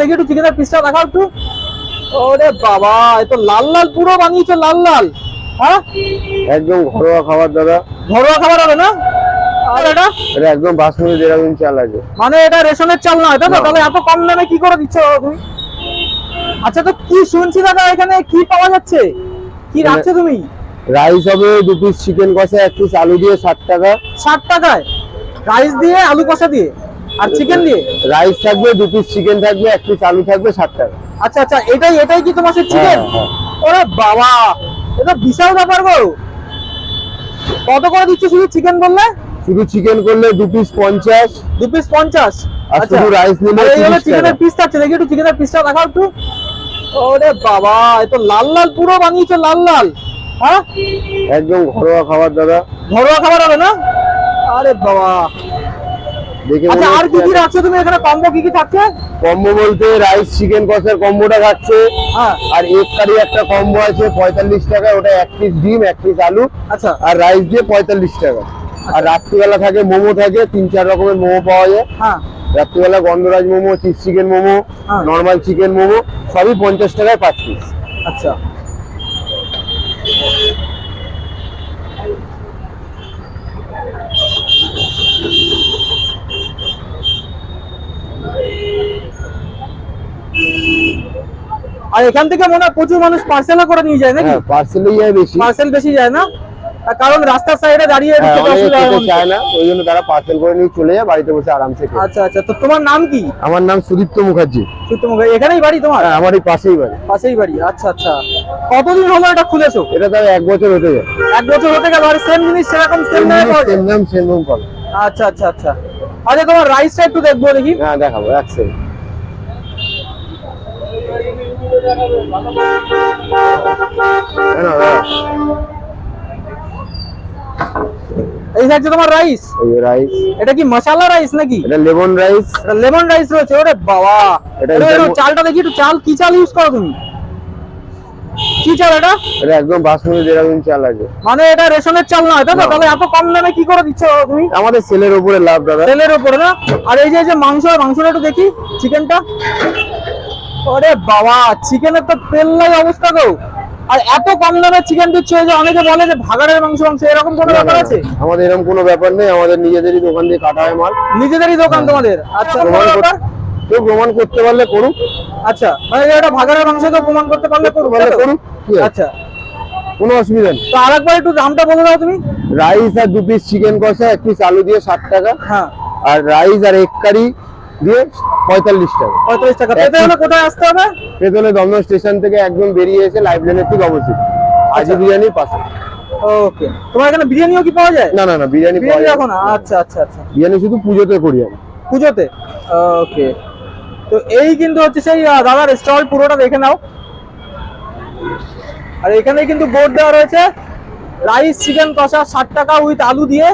দেখি একটু চিকেনের পিসটা দেখাও একটু। ওরে বাবা এ তো লাল লাল পুরো বানিয়েছে লাল লাল। হ্যাঁ? একদম ঘরোয়া খাবার দাদা। ঘরোয়া খাবার হবে না? আর এটা এটা একদম বাসমতি দেরাদুন চাল আছে। মানে এটা রেশনের চাল নয় তাই তো তাহলে এত কম দামে কি করে দিচ্ছ তুমি? আচ্ছা তো কি শুনছি দাদা এখানে কি পাওয়া যাচ্ছে? কি রাখছো তুমি? রাইস হবে দু পিস চিকেন কষা এক পিস আলু দিয়ে ষাট টাকা। ষাট টাকায়? রাইস দিয়ে আলু কষা দিয়ে? আর চিকেন দিয়ে? রাইস থাকবে দু পিস চিকেন থাকবে এক পিস আলু থাকবে ষাট টাকা। আচ্ছা আচ্ছা এটাই এটাই কি তোমার চিকেন হ্যাঁ, হ্যাঁ। ওরে বাবা এটা বিশাল ব্যাপার গো। কত করে দিচ্ছ শুধু চিকেন বললে? শুধু চিকেন করলে দু পিস পঞ্চাশ। দু পিস পঞ্চাশ? আর শুধু rice নিলে আর এই হলো 30 চিকেনের পিস থাকছে দেখি একটু চিকেনের পিসটা দেখাও একটু। ওরে বাবা এ তো লাল লাল পুরো বানিয়েছে লাল লাল। হ্যাঁ? একদম ঘরোয়া খাবার দাদা। ঘরোয়া খাবার হবে না? আরে বাবা। দেখে আচ্ছা আর কি কি রাখছো তুমি? এখানে কম্বো কি কি থাকছে? কম্বো বলতে রাইস চিকেন কষার কম্বোটা থাকছে। হ্যাঁ। আর এক কারি একটা কম্বো আছে পঁয়তাল্লিশ টাকা ওটা এক পিস ডিম এক পিস আলু। আচ্ছা। আর রাইস দিয়ে পঁয়তাল্লিশ টাকা। আর রাত্রিবেলা থাকে মোমো থাকে তিন চার রকমের মোমো পাওয়া যায়। হ্যাঁ। রাত্রিবেলা গন্ধরাজ মোমো চিজ চিকেন মোমো হ্যাঁ। নর্মাল চিকেন মোমো সবই পঞ্চাশ টাকায় পাঁচ পিস আচ্ছা। আর এখান থেকে মনে হয় প্রচুর মানুষ পার্সেলও করে নিয়ে যায় নাকি? হ্যাঁ পার্সেলই যায় বেশি। পার্সেল বেশি যায় না? কারণ রাস্তার সাইডে দাঁড়িয়ে হ্যাঁ খেতে অনেকে অসুবিধা খেতে মানুষের। চায় না ওই জন্য তারা পার্সেল করে নিয়ে চলে যায় বাড়িতে বসে আরামসে আচ্ছা আচ্ছা তো তোমার নাম কি? আমার নাম সুদীপ্ত মুখার্জি। এখানেই বাড়ি তোমার? হ্যাঁ আমার এই পাশেই বাড়ি। পাশেই বাড়ি আচ্ছা আচ্ছা। কতদিন হলো এটা খুলেছো? এটা তার এক বছর হতে যায় এক বছর হতে গেল আর সেম জিনিস সেরকম সেম নাম সেম আচ্ছা আচ্ছা আচ্ছা। আচ্ছা তোমার রাইসটা একটু দেখব দেখি। হ্যাঁ দেখাবো এক সেকেন্ড এই থাকছে তোমার রাইস এই রাইস এটা কি মশলা রাইস নাকি? এটা লেমন রাইস এটা লেমন রাইস রয়েছে ওরে বাবা। এটা এটা একটু যেমন- চালটা দেখি একটু চাল কি চাল ইউজ করো তুমি? কি চাল এটা? এটা একদম বাসমতি চাল আছে। মানে এটা রেশনের চাল নয় তাই তো? না। তাহলে এত কম দামে কি করে দিচ্ছ তুমি? আমাদের সেলের উপরে লাভ দাদা। তেলের উপরে না? আর এই যে এই যে মাংস মাংসটা একটু দেখি চিকেনটা ওরে বাবা চিকেনের তো তেল্লাই অবস্থা গো। আর এত কম দামে চিকেন দিচ্ছে যে অনেকে বলে যে ভাগাড়ের মাংস মাংস এরকম কোনো ব্যাপার আছে? আমাদের এরকম কোনো ব্যাপার নেই আমাদের নিজেদেরই দোকান দিয়ে কাটা হয় মাল। নিজেদেরই দোকান তোমাদের? আচ্ছা কেউ প্রমাণ করতে পারলে করুক। আচ্ছা মানে এটা ভাগাড়ের মাংস তো প্রমাণ করতে পারলে করুক? করুক আচ্ছা। কোনো অসুবিধা নেই। তো আরেকবার একটু দামটা বলে দাও তুমি। রাইস আর দু পিস চিকেন কষা এক পিস আলু দিয়ে ষাট টাকা। হ্যাঁ। আর রাইস আর এক কারি দিয়ে পঁয়তাল্লিশ টাকা। পঁয়তাল্লিশ টাকা। পেতে হলে কোথায় আসতে হবে? পেতলে দমদম স্টেশন থেকে একদম বেরিয়ে এসে লাইফ লাইনের ঠিক আজি আচ্ছা। বিরিয়ানির পাশে। ওকে। তোমার এখানে বিরিয়ানিও কি পাওয়া যায়? না না না বিরিয়ানি পাওয়া যায়। না। আচ্ছা আচ্ছা আচ্ছা। বিরিয়ানি শুধু পুজোতে করি আমি। পুজোতে? ওকে। তো এই কিন্তু হচ্ছে সেই দাদার স্টল পুরোটা দেখে নাও। আর এখানে কিন্তু বোর্ড দেওয়া রয়েছে। রাইস চিকেন কষা ষাট টাকা উইথ আলু দিয়ে।